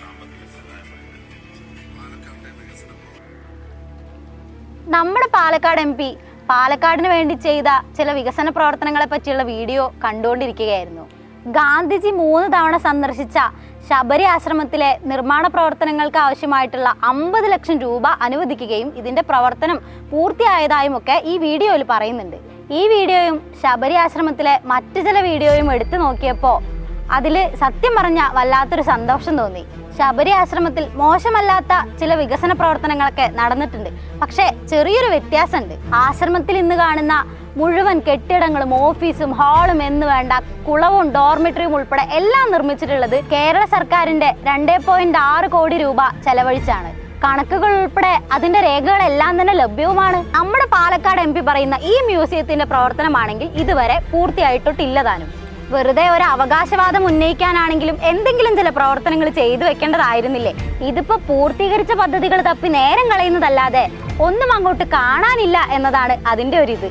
സാമ്പത്തിക നമ്മുടെ Palakkad M P പാലക്കാടിന് വേണ്ടി ചെയ്ത ചില വികസന പ്രവർത്തനങ്ങളെ പറ്റിയുള്ള വീഡിയോ കണ്ടുകൊണ്ടിരിക്കുകയായിരുന്നു. ഗാന്ധിജി മൂന്ന് തവണ സന്ദർശിച്ച ശബരി ആശ്രമത്തിലെ നിർമ്മാണ പ്രവർത്തനങ്ങൾക്ക് ആവശ്യമായിട്ടുള്ള അമ്പത് ലക്ഷം രൂപ അനുവദിക്കുകയും ഇതിന്റെ പ്രവർത്തനം പൂർത്തിയായതായും ഒക്കെ ഈ വീഡിയോയിൽ പറയുന്നുണ്ട്. ഈ വീഡിയോയും ശബരി ആശ്രമത്തിലെ മറ്റു ചില വീഡിയോയും എടുത്തു നോക്കിയപ്പോൾ അതിൽ സത്യം പറഞ്ഞ വല്ലാത്തൊരു സന്തോഷം തോന്നി. ശബരി ആശ്രമത്തിൽ മോശമല്ലാത്ത ചില വികസന പ്രവർത്തനങ്ങളൊക്കെ നടന്നിട്ടുണ്ട്. പക്ഷേ ചെറിയൊരു വ്യത്യാസമുണ്ട്. ആശ്രമത്തിൽ ഇന്ന് കാണുന്ന മുഴുവൻ കെട്ടിടങ്ങളും ഓഫീസും ഹാളും എന്ന് വേണ്ട കുളവും ഡോർമിറ്ററിയും ഉൾപ്പെടെ എല്ലാം നിർമ്മിച്ചിട്ടുള്ളത് കേരള സർക്കാരിന്റെ രണ്ടേ പോയിന്റ് ആറ് കോടി രൂപ ചെലവഴിച്ചാണ്. കണക്കുകൾ ഉൾപ്പെടെ അതിന്റെ രേഖകളെല്ലാം തന്നെ ലഭ്യവുമാണ്. നമ്മുടെ പാലക്കാട് എം പറയുന്ന ഈ മ്യൂസിയത്തിന്റെ പ്രവർത്തനമാണെങ്കിൽ ഇതുവരെ പൂർത്തിയായിട്ടൊട്ടില്ലതാനും വെറുതെ ഒരു അവകാശവാദം ഉന്നയിക്കാനാണെങ്കിലും എന്തെങ്കിലും ചില പ്രവർത്തനങ്ങൾ ചെയ്തു വെക്കേണ്ടതായിരുന്നില്ലേ? ഇതിപ്പോ പൂർത്തീകരിച്ച പദ്ധതികൾ തപ്പി നേരം കളയുന്നതല്ലാതെ ഒന്നും അങ്ങോട്ട് കാണാനില്ല എന്നതാണ് അതിന്റെ ഒരു ഇത്